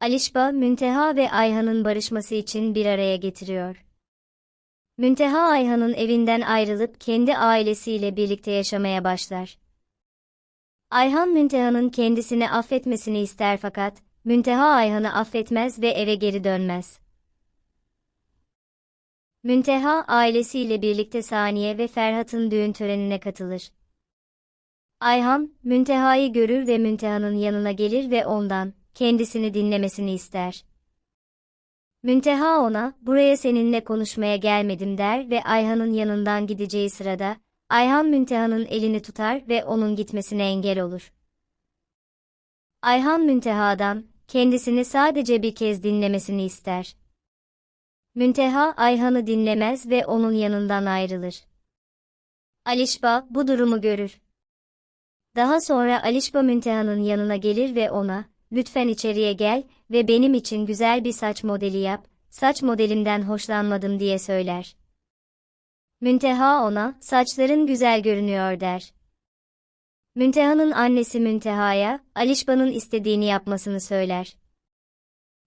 Alişba, Münteha ve Ayhan'ın barışması için bir araya getiriyor. Münteha Ayhan'ın evinden ayrılıp kendi ailesiyle birlikte yaşamaya başlar. Ayhan Münteha'nın kendisini affetmesini ister fakat, Münteha Ayhan'ı affetmez ve eve geri dönmez. Münteha ailesiyle birlikte Saniye ve Ferhat'ın düğün törenine katılır. Ayhan, Münteha'yı görür ve Münteha'nın yanına gelir ve ondan, kendisini dinlemesini ister. Münteha ona, buraya seninle konuşmaya gelmedim der ve Ayhan'ın yanından gideceği sırada, Ayhan Münteha'nın elini tutar ve onun gitmesine engel olur. Ayhan Münteha'dan, kendisini sadece bir kez dinlemesini ister. Münteha Ayhan'ı dinlemez ve onun yanından ayrılır. Alişba bu durumu görür. Daha sonra Alişba Münteha'nın yanına gelir ve ona, lütfen içeriye gel ve benim için güzel bir saç modeli yap, saç modelimden hoşlanmadım diye söyler. Münteha ona, saçların güzel görünüyor der. Münteha'nın annesi Münteha'ya, Alişba'nın istediğini yapmasını söyler.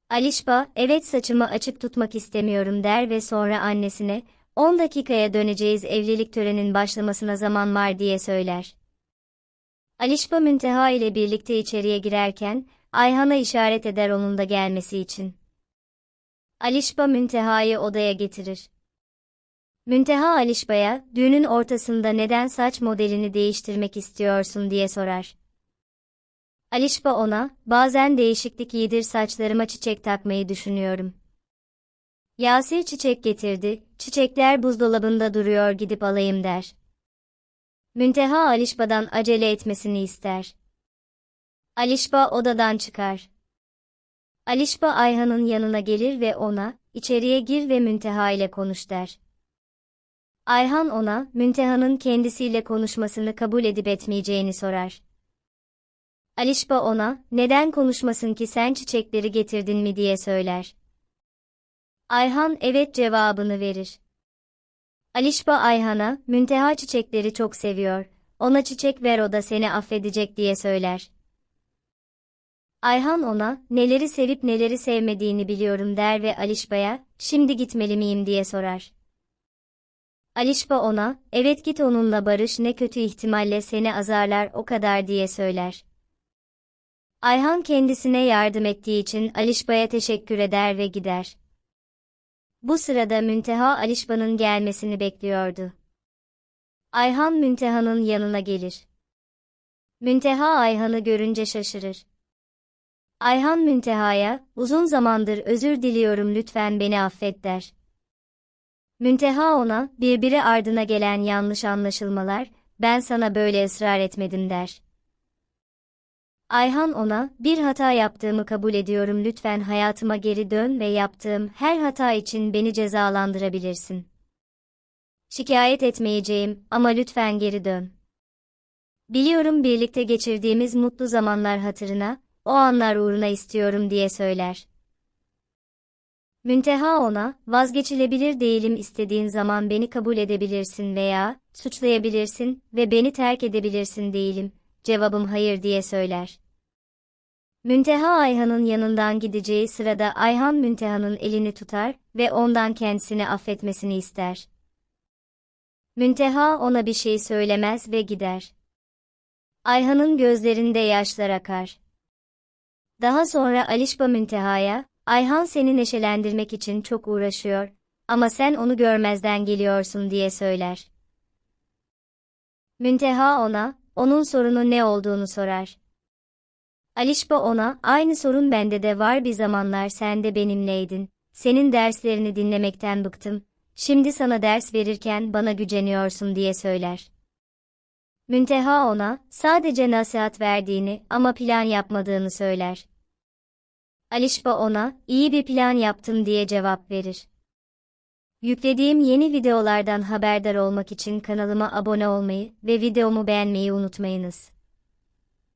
Alişba, evet saçımı açık tutmak istemiyorum der ve sonra annesine, 10 dakikaya döneceğiz evlilik törenin başlamasına zaman var diye söyler. Alişba Münteha ile birlikte içeriye girerken, Ayhan'a işaret eder onun da gelmesi için. Alişba Münteha'yı odaya getirir. Münteha Alişba'ya, düğünün ortasında neden saç modelini değiştirmek istiyorsun diye sorar. Alişba ona, bazen değişiklik iyidir saçlarıma çiçek takmayı düşünüyorum. Yasir çiçek getirdi, çiçekler buzdolabında duruyor gidip alayım der. Münteha Alişba'dan acele etmesini ister. Alişba odadan çıkar. Alişba Ayhan'ın yanına gelir ve ona, içeriye gir ve Münteha ile konuş der. Ayhan ona, Münteha'nın kendisiyle konuşmasını kabul edip etmeyeceğini sorar. Alişba ona, neden konuşmasın ki sen çiçekleri getirdin mi diye söyler. Ayhan evet cevabını verir. Alişba Ayhan'a, Münteha çiçekleri çok seviyor, ona çiçek ver o da seni affedecek diye söyler. Ayhan ona, neleri sevip neleri sevmediğini biliyorum der ve Alişba'ya, şimdi gitmeli miyim diye sorar. Alişba ona, evet git onunla barış ne kötü ihtimalle seni azarlar o kadar diye söyler. Ayhan kendisine yardım ettiği için Alişba'ya teşekkür eder ve gider. Bu sırada Münteha Alişba'nın gelmesini bekliyordu. Ayhan Münteha'nın yanına gelir. Münteha Ayhan'ı görünce şaşırır. Ayhan Münteha'ya, uzun zamandır özür diliyorum lütfen beni affet der. Münteha ona, birbiri ardına gelen yanlış anlaşılmalar, ben sana böyle ısrar etmedim der. Ayhan ona, bir hata yaptığımı kabul ediyorum lütfen hayatıma geri dön ve yaptığım her hata için beni cezalandırabilirsin. Şikayet etmeyeceğim ama lütfen geri dön. Biliyorum birlikte geçirdiğimiz mutlu zamanlar hatırına, o anlar uğruna istiyorum diye söyler. Münteha ona, vazgeçilebilir değilim istediğin zaman beni kabul edebilirsin veya, suçlayabilirsin ve beni terk edebilirsin değilim, cevabım hayır diye söyler. Münteha Ayhan'ın yanından gideceği sırada Ayhan Münteha'nın elini tutar ve ondan kendisini affetmesini ister. Münteha ona bir şey söylemez ve gider. Ayhan'ın gözlerinde yaşlar akar. Daha sonra Alişba Münteha'ya, Ayhan seni neşelendirmek için çok uğraşıyor ama sen onu görmezden geliyorsun diye söyler. Münteha ona, onun sorunu ne olduğunu sorar. Alişba ona, aynı sorun bende de var bir zamanlar sen de benimleydin. Senin derslerini dinlemekten bıktım. Şimdi sana ders verirken bana güceniyorsun diye söyler. Münteha ona, sadece nasihat verdiğini ama plan yapmadığını söyler. Alişba ona, iyi bir plan yaptım diye cevap verir. Yüklediğim yeni videolardan haberdar olmak için kanalıma abone olmayı ve videomu beğenmeyi unutmayınız.